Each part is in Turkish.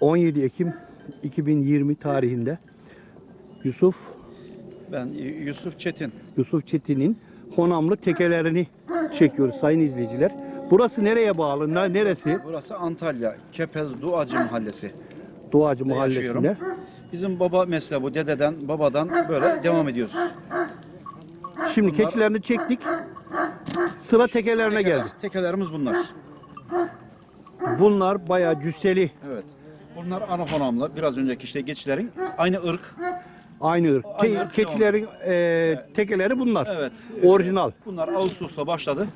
17 Ekim 2020 tarihinde Yusuf Ben Yusuf Çetin. Yusuf Çetin'in Honamlı tekelerini çekiyoruz sayın izleyiciler. Burası nereye bağlı? Ne- Neresi? Burası Antalya, Kepez Duacı Mahallesi. Yaşıyorum. Mahallesi'nde. Bizim baba mesleği bu. Dededen, babadan böyle devam ediyoruz. Şimdi keçilerini çektik. Sıra tekelerine Tekeler, geldik. Tekelerimiz bunlar. Bunlar bayağı cüsseli. Evet. Bunlar ana honamlı. Biraz önceki işte geçilerin aynı ırk. Aynı ırk. Aynı Ke- ırk, keçilerin e, tekeleri bunlar. Evet. Orijinal. Bunlar Ağustos'ta başladı.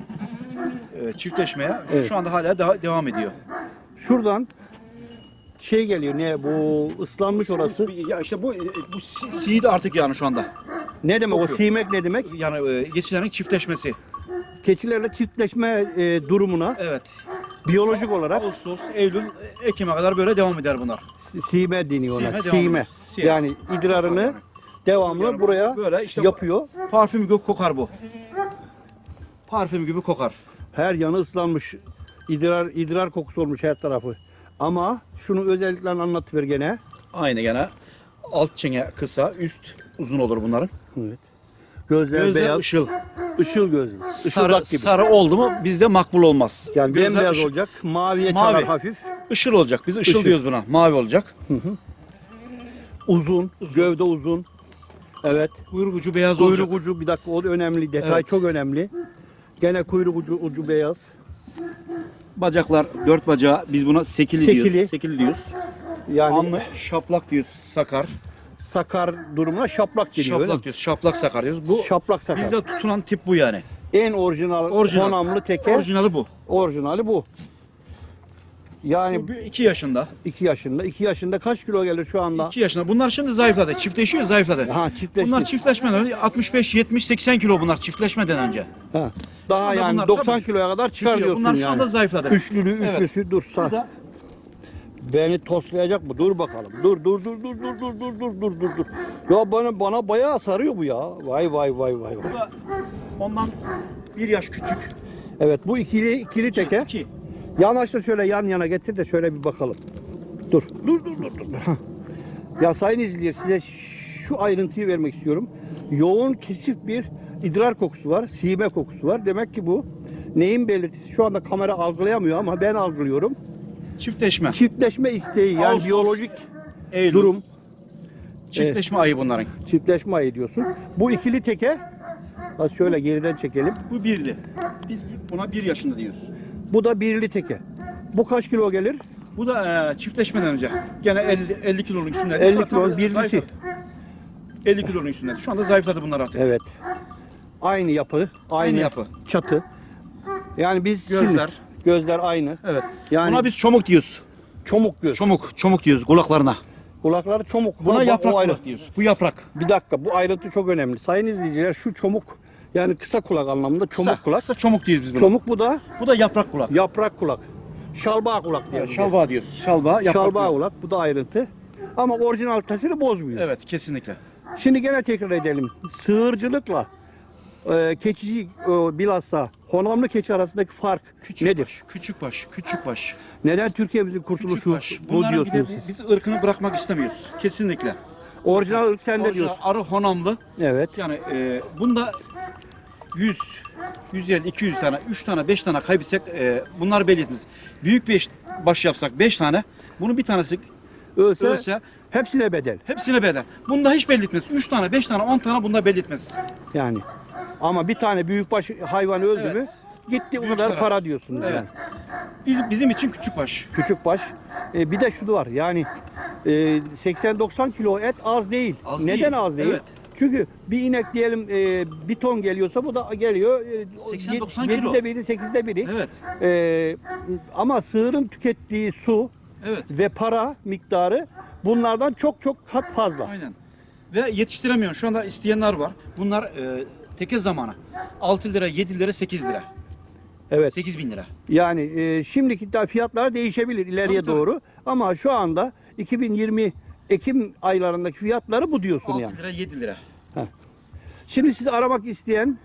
e, çiftleşmeye. Evet. Şu anda hala daha devam ediyor. Şuradan şey geliyor ne bu ıslanmış orası. Ya işte bu bu si- artık yani şu anda. Ne demek o kokuyor. simek ne demek? Yani e, geçilerin çiftleşmesi. Keçilerle çiftleşme e, durumuna Evet. Biyolojik olarak Ağustos, Eylül, Ekim'e kadar böyle devam eder bunlar. sime deniyor ona. Sime devam Sime. ediyor. Sime. Yani idrarını devamlı buraya böyle işte- yapıyor. Parfüm gibi kokar bu. Parfüm gibi kokar. Her yanı ıslanmış. İdrar idrar kokusu olmuş her tarafı. Ama şunu özelliklerini anlatıver gene. Aynı gene. Alt çene kısa, üst uzun olur bunların. Evet. Gözler, Gözler beyaz, ışıl. Işıl gözlü. Sarı, gibi. sarı oldu mu bizde makbul olmaz. yani Gözler bembeyaz ışıl- olacak. Maviye Mavi. çalar hafif. Işıl olacak. Biz ışıl, Işıl. diyoruz buna. Mavi olacak. Uzun, gövde uzun. Evet. Kuyruk ucu beyaz olacak. Kuyruk ucu bir dakika o da önemli detay Evet. çok önemli. Gene kuyruk ucu ucu beyaz. Bacaklar, dört bacağı biz buna sekili, Sekili. diyoruz. Sekili diyoruz. Yani Anlı, şaplak diyoruz. Sakar. Sakar durumuna şaplak öyle mi? Şaplak diyoruz. Şaplak sakar diyoruz. Bu Şaplak sakar. bizde tutulan tip bu yani. En orijinal, Orijinal. honamlı teke Orijinali bu. orijinali bu. Yani Bu bir iki yaşında. 2 yaşında. 2 yaşında kaç kilo gelir şu anda? 2 yaşında. Bunlar şimdi zayıfladı. Çiftleşiyor zayıfladı. Ha çiftleşti. Bunlar çiftleşmeden önce 65, 70, 80 kilo bunlar çiftleşmeden önce. Ha. Daha anda yani bunlar 90 tabii kiloya kadar çıkar çıkıyor. diyorsun Bunlar yani. şu anda zayıfladı. Üçlülü, Evet. üçlüsü dursa. Burada Beni toslayacak mı? Dur bakalım. Dur dur dur dur dur dur dur dur dur dur dur. Ya bana bana bayağı sarıyor bu ya. Vay vay vay vay. vay. bu da ondan bir yaş küçük. Evet bu ikili ikili teke. İki. Yanaş da şöyle yan yana getir de şöyle bir bakalım. Dur. Dur dur dur dur. Hah. Ya sayın izleyiciler size şu ayrıntıyı vermek istiyorum. Yoğun kesif bir idrar kokusu var. Sime kokusu var. Demek ki bu neyin belirtisi? Şu anda kamera algılayamıyor ama ben algılıyorum. Çiftleşme. Çiftleşme isteği yani Ağustos, biyolojik Eylül. durum. Çiftleşme ayı bunların. Çiftleşme ayı diyorsun. Bu ikili teke ha şöyle geriden çekelim. Bu birli. Biz buna bir yaşında diyoruz. Bu da birli teke. Bu kaç kilo gelir? Bu da e, çiftleşmeden önce. Gene 50, 50 kilonun üstünde. 50 kilo, birlisi. 50 kilonun üstünde. Şu anda zayıfladı bunlar artık. Evet. Aynı yapı, aynı, Aynı yapı. çatı. Yani biz Gözler. şimdi- gözler aynı. Evet. Yani Buna biz çomuk diyoruz. çomuk göz. Çomuk, çomuk diyoruz kulaklarına. Kulakları çomuk. Buna Ha, bak, yaprak o ayrı. diyoruz. Bu yaprak. Bir dakika bu ayrıntı çok önemli. Sayın izleyiciler şu çomuk yani kısa kulak anlamında çomuk Kısa, kulak. Kısa çomuk diyoruz biz buna. Çomuk bu da Bu da yaprak kulak. yaprak kulak. Şalbağ kulak diye. Evet, şalba diyoruz. Şalba, yaprak Şalbağ kulak. kulak. Bu da ayrıntı. Ama orijinalitesini bozmuyor. Evet, kesinlikle. Şimdi gene tekrar edelim. Sığırcılıkla e, keçici e, bilhassa honamlı keçi arasındaki fark Küçük nedir? baş, küçük baş, küçük baş. Neden Türkiye'mizin kurtuluşu bu bir de diyorsunuz siz? biz ırkını bırakmak istemiyoruz. Kesinlikle. Orijinal ırk sende Orijinal diyorsun. arı honamlı. Evet. Yani e, bunda 100, 150, 200 tane, 3 tane, 5 tane kaybetsek e, bunlar belirtmez. Büyük bir baş yapsak 5 tane, bunun bir tanesi Ölse, ölse hepsine bedel. hepsine bedel. Bunda hiç belirtmez. 3 tane, 5 tane, 10 tane bunda belirtmez. Yani. Ama bir tane büyükbaş hayvan öldü Evet. mü gitti o Büyük kadar zarar. para diyorsunuz Evet. yani. Biz, bizim için küçük baş. Küçük baş. E, bir de şu da var yani e, 80-90 kilo et az değil. Az Neden değil. az değil? Evet. Çünkü bir inek diyelim e, bir ton geliyorsa bu da geliyor e, 80-90 yedi- kilo. yedide biri, sekizde biri. Evet. E, ama sığırın tükettiği su Evet. ve para miktarı bunlardan çok çok kat fazla. Aynen. Ve yetiştiremiyorsun. Şu anda isteyenler var. Bunlar e, teke zamanı. 6 lira, 7 lira, 8 lira. Evet. 8 bin lira. Yani e, şimdiki daha fiyatlar değişebilir ileriye Tabii, tabii. doğru. Ama şu anda 2020 Ekim aylarındaki fiyatları bu diyorsun 6 yani. lira, 7 lira. Şimdi sizi aramak isteyen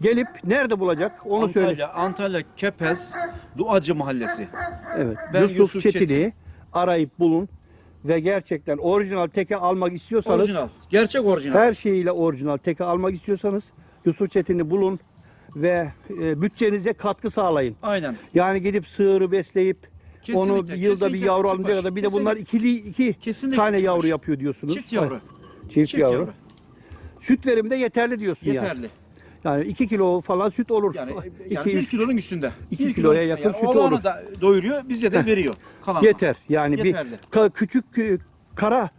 gelip nerede bulacak onu söyle. Antalya, Antalya Kepez Duacı Mahallesi. Evet. Ben Yusuf, Yusuf Çetin'i Çetin. arayıp bulun ve gerçekten orijinal teke almak istiyorsanız Orijinal. Gerçek orijinal. her şeyiyle orijinal teke almak istiyorsanız Yusuf Çetin'i bulun ve e, bütçenize katkı sağlayın. Aynen. Yani gidip sığırı besleyip onu Kesinlikle, yılda bir kesinlikle yavru alınca kadar bir de bunlar ikili iki Kesinlikle tane küçük yavru yapıyor diyorsunuz. Çift yavru. Çift, Çift yavru. yavru. Süt verimi de yeterli diyorsun yani. Yeterli. Yani 2 kilo falan süt olur. Yani, yani 1 üç- kilonun üstünde. İki Bir kiloya kilonun yakın üstünde. sütü oğlanı olur. da doyuruyor, bize de veriyor. Kalan yeter. Yani Yeterli. bir küçük e, kara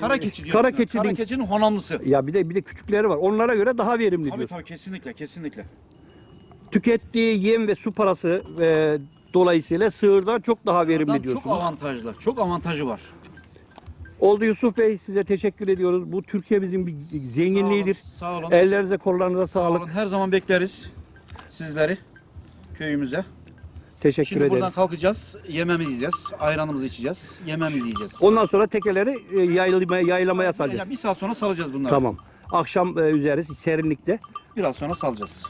Kara keçi diyor. Kara Kara, keçinin keçinin honamlısı. ya bir de bir de küçükleri var. Onlara göre daha verimli Tabii diyorsun. tabii kesinlikle kesinlikle. Tükettiği yem ve su parası e, dolayısıyla sığırdan çok daha verimli diyorsunuz. Çok avantajlı. Çok avantajı var. Oldu Yusuf Bey size teşekkür ediyoruz. Bu Türkiye'mizin bir zenginliğidir. Sağ olun. Sağ olun. Ellerinize kollarınıza Sağ sağlık. olun. Her zaman bekleriz sizleri köyümüze. Teşekkür Şimdi ederiz. buradan kalkacağız. Yememizi yiyeceğiz. Ayranımızı içeceğiz. Yememizi yiyeceğiz. Ondan sonra tekeleri e, yaylamaya, yaylamaya salacağız. Ya bir saat sonra salacağız bunları. Tamam. Akşam e, üzeri serinlikte. Biraz sonra salacağız.